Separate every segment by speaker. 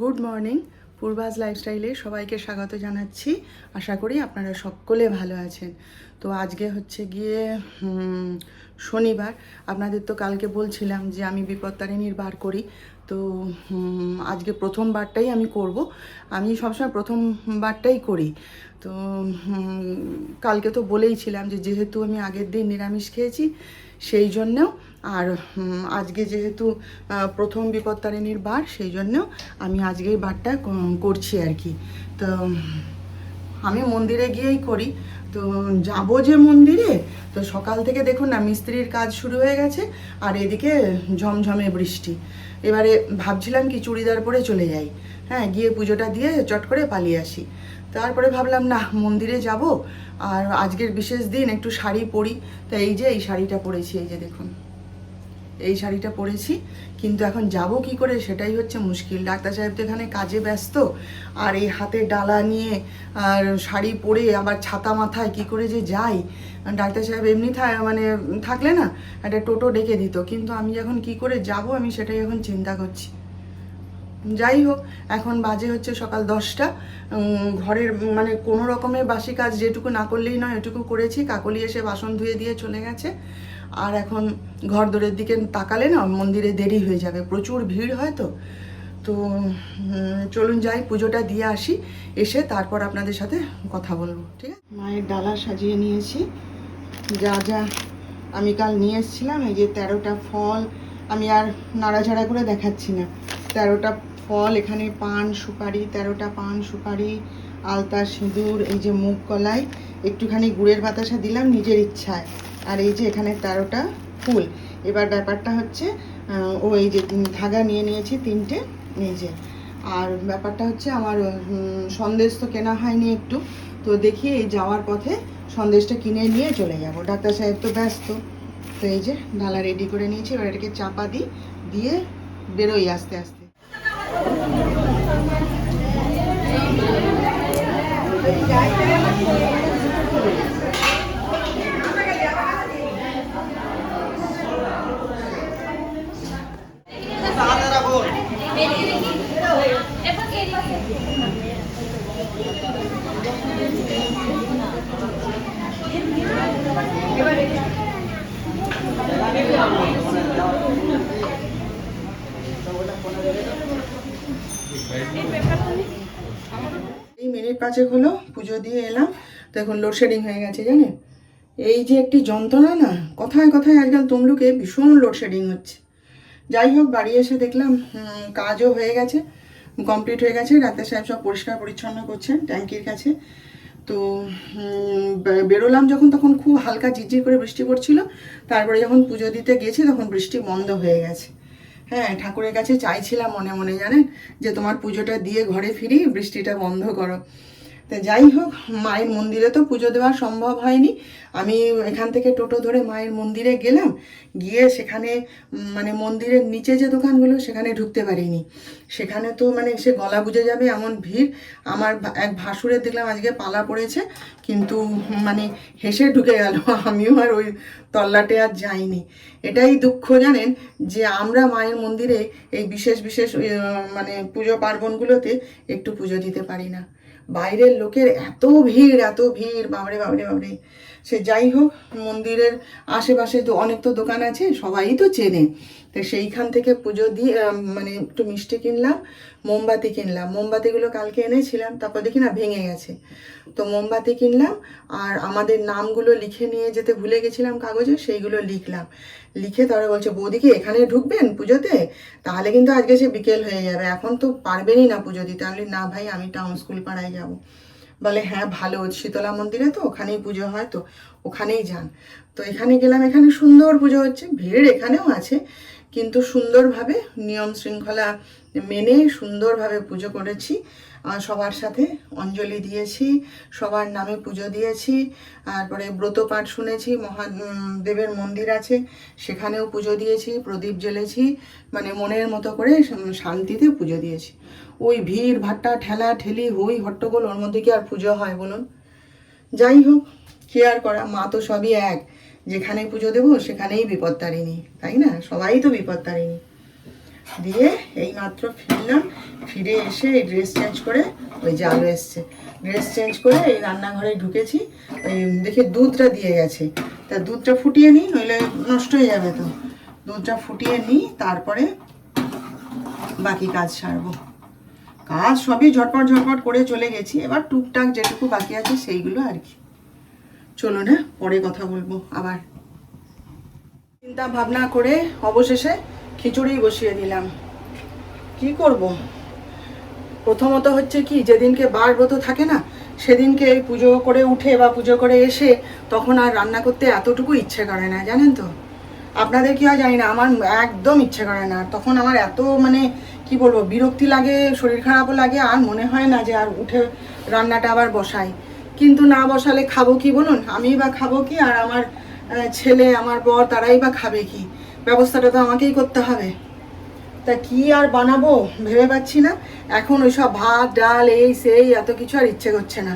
Speaker 1: Good morning পূর্বাজ লাইফস্টাইলে সবাইকে স্বাগত জানাচ্ছি। আশা করি আপনারা সকলে ভালো আছেন। তো আজকে হচ্ছে গিয়ে শনিবার। আপনাদের তো কালকে বলছিলাম যে আমি বিপত্তারিণীর বার করি। তো আজকে প্রথমবারটাই আমি করব। আমি সবসময় প্রথমবারটাই করি। তো কালকে তো বলেইছিলাম যে যেহেতু আমি আগের দিন নিরামিষ খেয়েছি, সেই জন্যেও আর আজকে যেহেতু প্রথম বিপত্তারিণীর বার, সেই জন্য আমি আজকে এই বারটা করছি আর কি। তো, আমি মন্দিরে গিয়েই করি। তো, যাব যে মন্দিরে, তো সকাল থেকে দেখুন না, মিস্ত্রির কাজ শুরু হয়ে গেছে, আর এদিকে ঝমঝমে বৃষ্টি। এবারে ভাবছিলাম কি চুড়িদার পরে চলে যাই। হ্যাঁ গিয়ে পুজোটা দিয়ে চট করে পালিয়ে আসি। তারপরে ভাবলাম, না, মন্দিরে যাব। আর আজকের বিশেষ দিন, একটু শাড়ি পরি। তো এই যে, এই শাড়িটা পরেছি, এই যে দেখুন। এই শাড়িটা পরেছি, কিন্তু এখন যাব কি করে সেটাই হচ্ছে মুশকিল। ডাক্তার সাহেব তো এখানে কাজে ব্যস্ত, আর এই হাতে ডালা নিয়ে, আর শাড়ি পরে আবার ছাতা মাথায় কি করে যে যাই। ডাক্তার সাহেব এমনি মানে থাকলে না, একটা টোটো ডেকে দিত, কিন্তু আমি এখন কি করে যাব আমি সেটাই এখন চিন্তা করছি। যাই হোক, এখন বাজে হচ্ছে সকাল দশটা। ঘরের মানে কোনো রকমের বাসি কাজ যেটুকু না করলেই নয় এটুকু করেছি। কাকলি এসে বাসন ধুয়ে দিয়ে চলে গেছে। আর এখন ঘর দোরের দিকে তাকালে না মন্দিরে দেরি হয়ে যাবে, প্রচুর ভিড় হয় তো। তো চলুন যাই, পুজোটা দিয়ে আসি, এসে তারপর আপনাদের সাথে কথা বলব, ঠিক আছে? মায়ের ডালা সাজিয়ে নিয়েছি, যা যা আমি কাল নিয়ে এসেছিলাম, এই যে তেরোটা ফল, আমি আর নাড়াঝাড়া করে দেখাচ্ছি না। তেরোটা ফল, এখানে পান, সুপারি, তেরোটা পান, সুপারি, আলতা, সিঁদুর, এই যে মুগ কলাই, একটুখানি গুড়ের বাতাসা দিলাম নিজের ইচ্ছায়। আর এই যে এখানে তেরোটা ফুল। এবার ব্যাপারটা হচ্ছে ও এই যে ধাগা নিয়ে নিয়েছি তিনটে, এই যে। আর ব্যাপারটা হচ্ছে আমার সন্দেশ তো কেনা হয়নি একটু। তো দেখি এই যাওয়ার পথে সন্দেশটা কিনে নিয়ে চলে যাব। ডাক্তার সাহেব তো ব্যস্ত। তো এই যে ডালা রেডি করে নিয়েছি, এবার এটাকে চাপা দিই, দিয়ে বেরোই আস্তে আস্তে। এই মিনিট পাঁচেক হলো, পুজো দিয়ে এলাম। তো এখন লোডশেডিং হয়ে গেছে, জানেন? এই যে একটি যন্ত্রণা না, কথায় কথায় আজকাল তমলুকে ভীষণ লোডশেডিং হচ্ছে। যাই হোক, বাড়ি এসে দেখলাম কাজও হয়ে গেছে কমপ্লিট হয়ে গেছে। ডাক্তার সাহেব সব পরিষ্কার পরিচ্ছন্ন করছেন ট্যাঙ্কির কাছে। তো বেরোলাম যখন, তখন খুব হালকা ঝিরঝির করে বৃষ্টি পড়ছিল। তারপরে যখন পুজো দিতে গেছি, তখন বৃষ্টি বন্ধ হয়ে গেছে। হ্যাঁ ঠাকুরের কাছে চাইছিলাম মনে মনে, জানেন? যে তোমার পুজোটা দিয়ে ঘরে ফিরি, বৃষ্টিটা বন্ধ করো। তা যাই হোক, মায়ের মন্দিরে তো পুজো দেওয়া সম্ভব হয়নি। আমি এখান থেকে টোটো ধরে মায়ের মন্দিরে গেলাম, গিয়ে সেখানে মানে মন্দিরের নিচে যে দোকানগুলো, সেখানে ঢুকতে পারিনি। সেখানে তো মানে সে গলা বুঝে যাবে এমন ভিড়। আমার এক ভাসুরের দেখলাম আজকে পালা পড়েছে, কিন্তু মানে হেসে ঢুকে গেল। আমিও আর ওই তল্লাটে আর যাইনি। এটাই দুঃখ জানেন যে আমরা মায়ের মন্দিরে এই বিশেষ বিশেষ মানে পুজো পার্বণগুলোতে একটু পুজো দিতে পারি না। বাইরের লোকের এত ভিড় এত ভিড় বাবরে বাবরে বাবরে সে যাই হোক, মন্দিরের আশেপাশে তো অনেক তো দোকান আছে, সবাই তো চেনে। তো সেইখান থেকে পুজো দিয়ে মানে একটু মিষ্টি কিনলাম মোমবাতি কিনলাম। মোমবাতিগুলো কালকে এনেছিলাম, তারপর দেখি না ভেঙে গেছে। তো মোমবাতি কিনলাম আর আমাদের নামগুলো লিখে নিয়ে যেতে ভুলে গেছিলাম কাগজে, সেইগুলো লিখলাম। লিখে তারপরে বলছে বৌদিকে এখানে ঢুকবেন পুজোতে? তাহলে কিন্তু আজকে সে বিকেল হয়ে যাবে। এখন তো পারবেনই না পুজো দিতে। আমি না ভাই, আমি টাউন স্কুল পাড়ায় যাব। বলে হ্যাঁ ভালো। শীতলা মন্দিরে তো, ওখানেই পুজো হয় তো, ওখানেই যান। তো এখানে গেলাম। এখানে সুন্দর পুজো হচ্ছে, ভিড় এখানেও আছে। কিন্তু সুন্দরভাবে নিয়ম শৃঙ্খলা মেনে সুন্দরভাবে পুজো করেছি। সবার সাথে অঞ্জলি দিয়েছি, সবার নামে পুজো দিয়েছি, তারপরে ব্রত পাঠ শুনেছি মহাদেবের মন্দির আছে, সেখানেও পুজো দিয়েছি, প্রদীপ জ্বেলেছি মানে মনের মতো করে শান্তিতে পুজো দিয়েছি। ওই ভিড়, ভাট্টা, ঠেলা, ঠেলি হই হট্টগোল, ওর মধ্যে কি আর পুজো হয় বলুন? যাই হোক, কি আর করা, মা তো সবই এক। যেখানে পুজো দেবো, সেখানেই বিপত্তারিণী, তাই না? সবাই তো বিপত্তারিণী। দিয়ে এই মাত্র ফিরলাম, ফিরে এসে এই ড্রেস চেঞ্জ করে ওই যে আলো এসছে। ড্রেস চেঞ্জ করে এই রান্নাঘরে ঢুকেছি, ওই দেখি দুধটা দিয়ে গেছে। তা দুধটা ফুটিয়ে নিই, নইলে নষ্ট হয়ে যাবে তো। দুধটা ফুটিয়ে নিই, তারপরে বাকি কাজ সারবো। কাজ সবই ঝটপট ঝটপট করে চলে গেছি, এবার টুকটাক যেটুকু বাকি আছে সেইগুলো আর কি। চলো না, পরে কথা বলব আবার। চিন্তা ভাবনা করে অবশেষে খিচুড়ি বসিয়ে দিলাম। কি করব? প্রথমত হচ্ছে কি, যেদিনকে বার ব্রত থাকে না, সেদিনকে এই পুজো করে উঠে বা পুজো করে এসে তখন আর রান্না করতে এতটুকু ইচ্ছে করে না, জানেন তো? আপনাদের কি হয় জানি না, আমার একদম ইচ্ছে করে না। তখন আমার এত মানে কি বলব, বিরক্তি লাগে, শরীর খারাপও লাগে, আর মনে হয় না যে আর উঠে রান্নাটা আবার বসাই। কিন্তু না বসালে খাব কি বলুন? আমি বা খাব কি? আর আমার ছেলে, আমার বর, তারাই বা খাবে কি? ব্যবস্থাটা তো আমাকেই করতে হবে। তা কি আর বানাবো? ভেবে পাচ্ছি না। এখন ওই সব ভাত, ডাল, এই সেই, এত কিছু আর ইচ্ছে করছে না।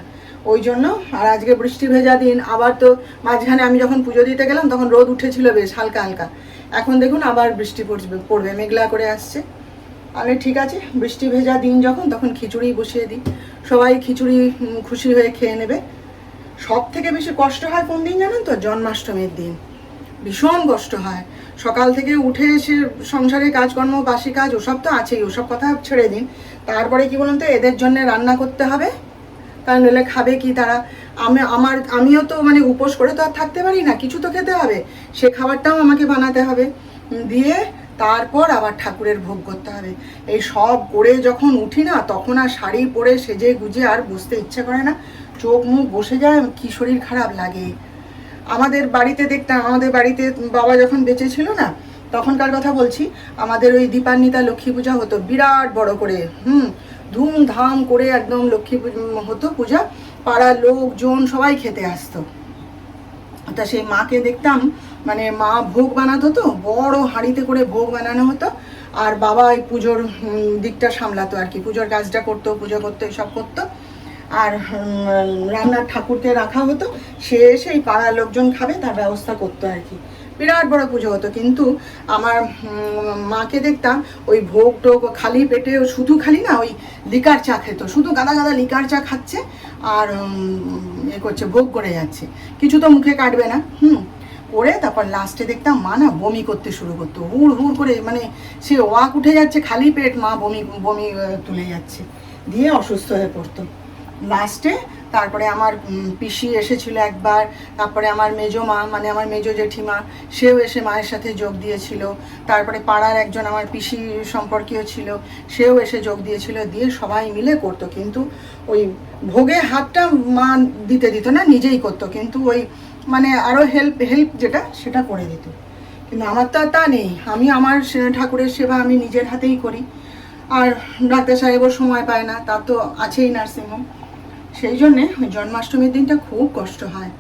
Speaker 1: ওই জন্য, আর আজকে বৃষ্টি ভেজা দিন, আবার তো মাঝখানে আমি যখন পুজো দিতে গেলাম, তখন রোদ উঠেছিল বেশ, হালকা হালকা। এখন দেখুন আবার বৃষ্টি পড়বে পড়বে, মেঘলা করে আসছে। আরে ঠিক আছে, বৃষ্টি ভেজা দিন যখন, তখন খিচুড়ি বসিয়ে দিই। সবাই খিচুড়ি খুশি হয়ে খেয়ে নেবে। সব থেকে বেশি কষ্ট হয় কোন দিন জানেন তো? জন্মাষ্টমীর দিন। ভীষণ কষ্ট হয়। সকাল থেকে উঠে এসে সংসারে কাজকর্ম, বাসি কাজ, ওসব তো আছেই, ওসব কথা ছেড়ে দিন। তারপরে কি বলুন তো, এদের জন্য রান্না করতে হবে? কারণ নইলে খাবে কি তারা? আমি, আমার, আমিও তো মানে উপোস করে তো আর থাকতে পারি না, কিছু তো খেতে হবে। সে খাবারটাও আমাকে বানাতে হবে। দিয়ে তারপর আবার ঠাকুরের ভোগ করতে হবে। এই সব করে যখন উঠি না, তখন আর শাড়ি পরে সেজে গুজে আর বসতে ইচ্ছে করে না। চোখ মুখ বসে যায়, কি শরীর খারাপ লাগে। আমাদের বাড়িতে দেখতাম, আমাদের বাড়িতে বাবা যখন বেঁচে ছিল না, তখনকার কথা বলছি, আমাদের ওই দীপান্বিতা লক্ষ্মী পূজা হতো বিরাট বড় করে। হুম, ধুমধাম করে একদম লক্ষ্মী হতো পূজা। পাড়ার লোকজন সবাই খেতে আসতো। তা সেই মাকে দেখতাম মানে মা ভোগ বানাতো তো, বড় হাঁড়িতে করে ভোগ বানানো হতো, আর বাবা এই পুজোর দিকটা সামলাতো আর কি। পুজোর কাজটা করতো, পুজো করতো, এসব করতো। আর রান্নার ঠাকুরকে রাখা হতো, সে এসে এই পাড়ার লোকজন খাবে, তার ব্যবস্থা করতো আর কি। বিরাট বড় পুজো হতো, কিন্তু আমার মাকে দেখতাম ওই ভোগ টোগ খালি পেটে শুধু খালি না, ওই লিকার চা খেত, শুধু গাদা গাদা লিকার চা খাচ্ছে, আর এ করছে, ভোগ করে যাচ্ছে। কিছু তো মুখে কাটবে না, হুম। করে তারপর লাস্টে দেখতাম মা না বমি করতে শুরু করতো। হুড় হুড় করে মানে সে ওয়াক উঠে যাচ্ছে, খালি পেট মা বমি বমি তুলে যাচ্ছে। দিয়ে অসুস্থ হয়ে পড়তো। লাস্টে তারপরে আমার পিসি এসেছিল একবার, তারপরে আমার মেজো মা মানে আমার মেজো জেঠিমা, সেও এসে মায়ের সাথে যোগ দিয়েছিল। তারপরে পাড়ার একজন আমার পিসি সম্পর্কীয় ছিল, সেও এসে যোগ দিয়েছিল, দিয়ে সবাই মিলে করতো। কিন্তু ওই ভোগে হাতটা মা দিতে দিত না, নিজেই করতো। কিন্তু ওই মানে আরও হেল্প হেল্প যেটা, সেটা করে দিত। কিন্তু আমার তো তা নেই। আমি আমার ঠাকুরের সেবা আমি নিজের হাতেই করি। আর ডাক্তার সাহেবও সময় পায় না তার তো আছেই নার্সিংহোম। সেই জন্যে জন্মাষ্টমীর দিনটা খুব কষ্ট হয়।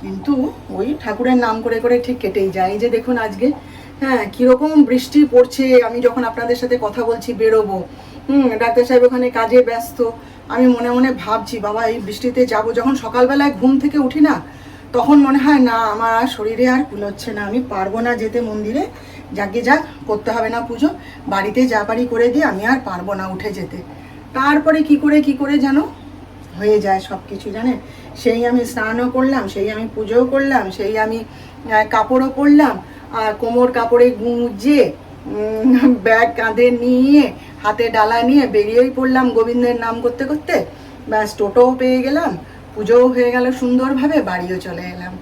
Speaker 1: কিন্তু ওই ঠাকুরের নাম করে করে ঠিক কেটেই যায়। যে দেখুন আজকে হ্যাঁ কীরকম বৃষ্টি পড়ছে। আমি যখন আপনাদের সাথে কথা বলছি, বেরোবো। হুম, ডাক্তার সাহেব ওখানে কাজে ব্যস্ত। আমি মনে মনে ভাবছি, বাবা, এই বৃষ্টিতে যাব। যখন সকালবেলায় ঘুম থেকে উঠি না তখন মনে হয়, না, আমার আর শরীরে আর কুলোচ্ছে না। আমি পারব না যেতে মন্দিরে। যাকে যাক করতে হবে না পুজো। বাড়িতে যা পারি করে দিয়ে আমি আর পারব না উঠে যেতে। তারপরে কি করে কি করে যেন হয়ে যায় সব কিছু জানেন? সেই আমি স্নানও করলাম, সেই আমি পুজোও করলাম, সেই আমি কাপড়ও পরলাম। আর কোমর কাপড়ে গুঁজে ব্যাগ কাঁধে নিয়ে, হাতে ডালা নিয়ে বেরিয়েই পড়লাম গোবিন্দের নাম করতে করতে। ব্যাস, টোটোও পেয়ে গেলাম। পুজোও হয়ে গেল, সুন্দরভাবে বাড়িও চলে এলাম।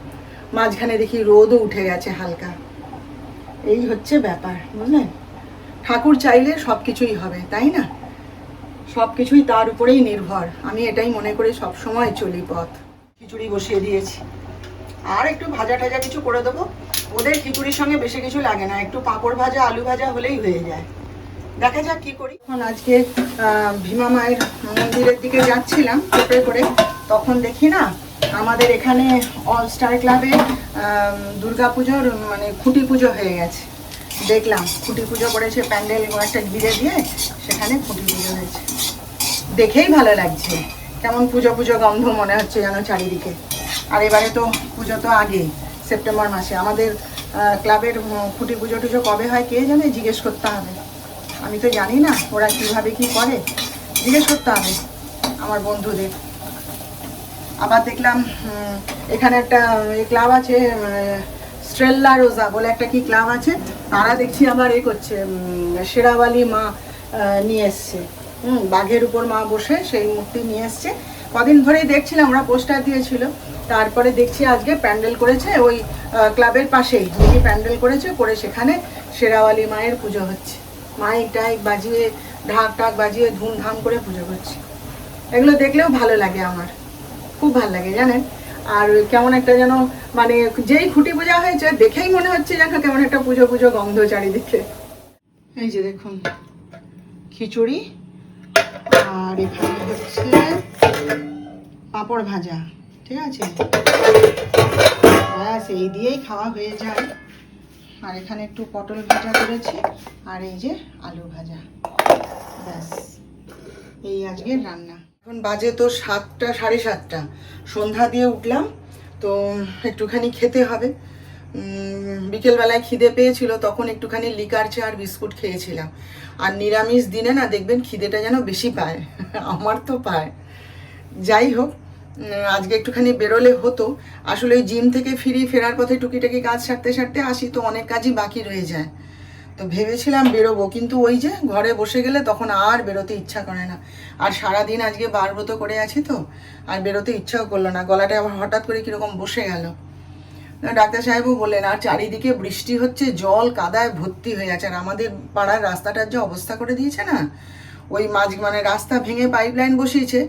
Speaker 1: মাঝখানে দেখি রোদও উঠে গেছে হালকা। এই হচ্ছে ব্যাপার, বুঝলেন? ঠাকুর চাইলে সব কিছুই হবে, তাই না? সব কিছুই তার উপরেই নির্ভর। আমি এটাই মনে করে সব সময় চলি পথ। খিচুড়ি বসিয়ে দিয়েছি। আর একটু ভাজা টাজা কিছু করে দেবো? ওদের খিচুড়ির সঙ্গে বেশি কিছু লাগে না, একটু পাঁপড় ভাজা, আলু ভাজা হলেই হয়ে যায়। দেখা যাক কি করি। এখন আজকে ভীমা মায়ের মন্দিরের দিকে যাচ্ছিলাম টোপে করে। তখন দেখি না, আমাদের এখানে অল স্টার ক্লাবে দুর্গা পুজোর মানে খুঁটি পুজো হয়ে গেছে। দেখলাম, খুঁটি পুজো করেছে প্যান্ডেল একটা ঘিরে দিয়ে সেখানে খুঁটি পুজো হয়েছে। দেখেই ভালো লাগছে। কেমন পুজো পুজো গন্ধ মনে হচ্ছে যেন চারিদিকে। আর এবারে তো পুজো তো আগে, সেপ্টেম্বর মাসে। আমাদের ক্লাবের খুঁটি পুজো টুজো কবে হয় কে জানে? জিজ্ঞেস করতে হবে। আমি তো জানি না ওরা কীভাবে কি করে। জিজ্ঞেস করতে হবে আমার বন্ধুদের। আবার দেখলাম এখানে একটা ক্লাব আছে স্ট্রেল্লা রোজা বলে একটা কি ক্লাব আছে, তারা দেখছি আবার এ করছে শেরাওয়ালি মা নিয়ে এসছে। হুম, বাঘের উপর মা বসে সেই মূর্তি নিয়ে এসছে। কদিন ধরেই দেখছিলাম, ওরা পোস্টার দিয়েছিল। তারপরে দেখছি আজকে প্যান্ডেল করেছে ওই ক্লাবের পাশেই দিদি প্যান্ডেল করেছে, করে সেখানে শেরাওয়ালি মায়ের পুজো হচ্ছে। মাইক টাইক বাজিয়ে, ঢাক টাক বাজিয়ে ধুমধাম করে পুজো করছে। এগুলো দেখলেও ভালো লাগে আমার। খুব ভালো লাগে, জানেন? আর কেমন একটা যেন মানে যেই খুঁটি পূজা হয়েছে, দেখেই মনে হচ্ছে যেন কেমন একটা পুজো পুজো গন্ধ চারিদিকে। এই যে দেখুন, খিচুড়ি, আর এখানে হচ্ছে পাঁপড় ভাজা, ঠিক আছে? ব্যাস, এই দিয়েই খাওয়া হয়ে যায়। আর এখানে একটু পটল ভাজা করেছি, আর এই যে আলু ভাজা। ব্যাস, এই আজকের রান্না। এখন বাজে তো সাতটা, সাড়ে সাতটা। সন্ধ্যা দিয়ে উঠলাম, তো একটুখানি খেতে হবে। বিকেলবেলায় খিদে পেয়েছিল, তখন একটুখানি লিকার চা আর বিস্কুট খেয়েছিলাম। আর নিরামিষ দিনে না, দেখবেন খিদেটা যেন বেশি পায়। আমার তো পায়। যাই হোক আজকে একটুখানি বেরোলে হতো। আসলে ওই জিম থেকে ফিরি, ফেরার পথে টুকিটাকি কাজ সারতে সারতে আসি তো অনেক কাজই বাকি রয়ে যায়। তো ভেবেছিলাম বেরোবো, কিন্তু ওই যে ঘরে বসে গেলে তখন আর বেরোতে ইচ্ছা করে না। আর সারাদিন আজকে বারব্রত করে আছি তো, আর বেরোতে ইচ্ছাও করল না। গলাটা আবার হঠাৎ করে কীরকম বসে গেল। ডাক্তার সাহেবও বললেন, আর চারিদিকে বৃষ্টি হচ্ছে, জল কাদায় ভর্তি হয়ে আছে। আর আমাদের পাড়ার রাস্তাটার যে অবস্থা করে দিয়েছে না ওই মাঝ মানে রাস্তা ভেঙে পাইপ লাইন বসিয়েছে।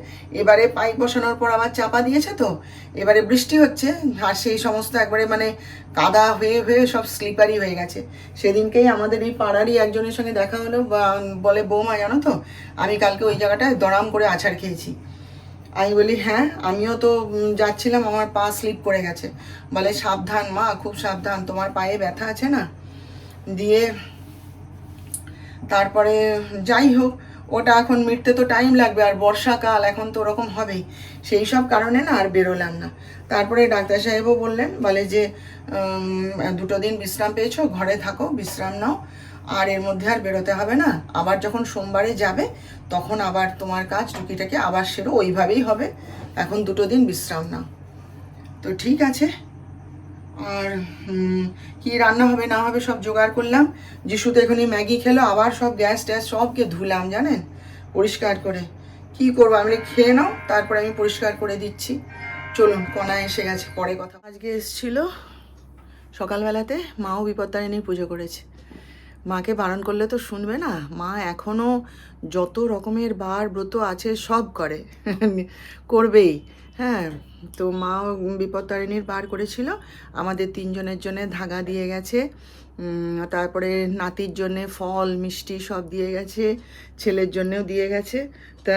Speaker 1: এবারে পাইপ বসানোর পর আবার চাপা দিয়েছে তো। এবারে বৃষ্টি হচ্ছে, আর সেই সমস্ত একবারে মানে কাদা হয়ে হয়ে সব স্লিপারি হয়ে গেছে। সেদিনকেই আমাদের এই পাড়ারই একজনের সঙ্গে দেখা হলো বলে বৌমা, জানো তো? আমি কালকে ওই জায়গাটায় দড়াম করে আছাড় খেয়েছি। আমি বলি হ্যাঁ আমিও তো যাচ্ছিলাম, আমার পা স্লিপ করে গেছে। বলে, সাবধান মা, খুব সাবধান, তোমার পায়ে ব্যথা আছে না? দিয়ে তারপরে যাই হোক ওটা এখন মিটতে তো টাইম লাগবে আর বর্ষাকাল এখন তো ওরকম হবেই। সেই সব কারণে না আর বেরোলাম না। তারপরে ডাক্তার সাহেবও বললেন, বলে যে দুটো দিন বিশ্রাম পেয়েছ, ঘরে থাকো, বিশ্রাম নাও। আর এর মধ্যে আর বেরোতে হবে না। আবার যখন সোমবারে যাবে, তখন আবার তোমার কাজ টুকিটাকে আবার সেরো ওইভাবেই হবে। এখন দুটো দিন বিশ্রাম নাও। তো ঠিক আছে। আর কি রান্না হবে, না হবে সব জোগাড় করলাম। যিশু তো এখনই ম্যাগি খেলো, আবার সব গ্যাস ট্যাস সবকে ধুলাম, জানেন? পরিষ্কার করে। কি করব আমি খেয়ে নাও, তারপরে আমি পরিষ্কার করে দিচ্ছি। চলুন কণা এসে গেছে, পরে কথা আজকে এসছিল সকালবেলাতে, মাও বিপত্তারিণীর পুজো করেছে। মাকে বারণ করলে তো শুনবে না। মা এখনও যত রকমের বার ব্রত আছে, সব করে। করবেই। হ্যাঁ তো মা বিপত্তারিণীর বার করেছিল। আমাদের তিনজনের জন্য ধাগা দিয়ে গেছে। তারপরে নাতির জন্যে ফল, মিষ্টি সব দিয়ে গেছে। ছেলের জন্যেও দিয়ে গেছে। তা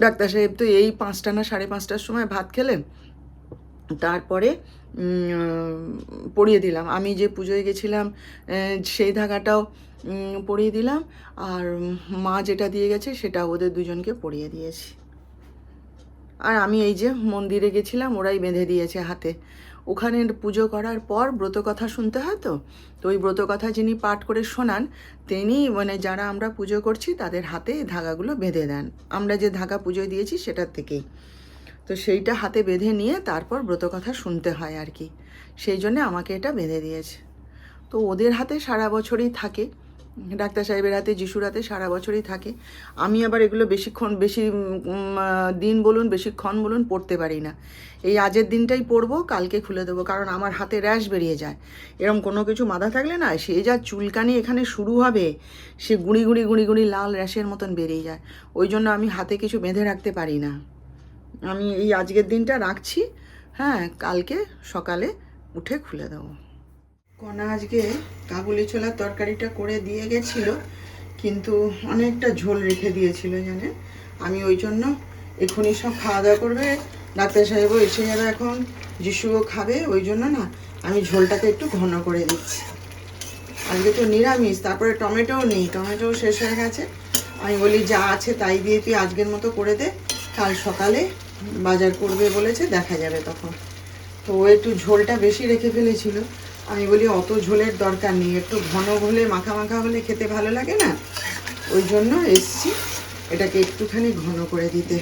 Speaker 1: ডাক্তার সাহেব তো এই পাঁচটা না সাড়ে পাঁচটার সময় ভাত খেলেন। তারপরে পরিয়ে দিলাম। আমি যে পুজোয় গেছিলাম সেই ধাগাটাও পরিয়ে দিলাম। আর মা যেটা দিয়ে গেছে, সেটা ওদের দুজনকে পরিয়ে দিয়েছি। আর আমি এই যে মন্দিরে গেছিলাম, ওরাই বেঁধে দিয়েছে হাতে। ওখানে পুজো করার পর ব্রত কথা শুনতে হয় তো? তো ওই ব্রত কথা যিনি পাঠ করে শোনান, তিনি মানে যারা আমরা পুজো করছি, তাদের হাতে ধাগাগুলো বেঁধে দেন। আমরা যে ধাগা পুজো দিয়েছি, সেটার থেকেই। তো সেইটা হাতে বেঁধে নিয়ে তারপর ব্রত কথা শুনতে হয় আর কি। সেই জন্যে আমাকে এটা বেঁধে দিয়েছে। তো ওদের হাতে সারা বছরই থাকে। ডাক্তার সাহেবের হাতে, যিশুর হাতে সারা বছরই থাকে। আমি আবার এগুলো বেশিক্ষণ, বেশি দিন বলুন, বেশিক্ষণ বলুন পড়তে পারি না। এই আজের দিনটাই পরবো কালকে খুলে দেবো, কারণ আমার হাতে র্যাশ বেরিয়ে যায়। এরম কোনো কিছু মাথা থাকলে না, সে যা চুলকানি এখানে শুরু হবে, সে গুঁড়ি গুঁড়ি গুঁড়ি গুঁড়ি লাল র্যাশের মতন বেরিয়ে যায়। ওই জন্য আমি হাতে কিছু বেঁধে রাখতে পারি না। আমি এই আজকের দিনটা রাখছি। হ্যাঁ কালকে সকালে উঠে খুলে দেবো। কণা আজকে কাবুলি ছোলার তরকারিটা করে দিয়ে গেছিল, কিন্তু অনেকটা ঝোল রেখে দিয়েছিল জানেন আমি ওই জন্য এখনই সব খাওয়া দাওয়া করবে, ডাক্তার সাহেবও এসে যাবে এখন, যিশুও খাবে, ওই জন্য না আমি ঝোলটাকে একটু ঘন করে দিচ্ছি। আজকে তো নিরামিষ, তারপরে টমেটোও নেই, টমেটোও শেষ হয়ে গেছে। আমি বলি, যা আছে তাই দিয়ে তুই আজকের মতো করে দে, কাল সকালে বাজার করবে বলেছে, দেখা যাবে তখন। তো ও একটু ঝোলটা বেশি রেখে ফেলেছিল। আমি বলি, অত ঝোলের দরকার নেই, একটু ঘন হলে, মাখা মাখা হলে খেতে ভালো লাগে না? ওই জন্য এসছি, এটাকে একটুখানি ঘন করে দিতে।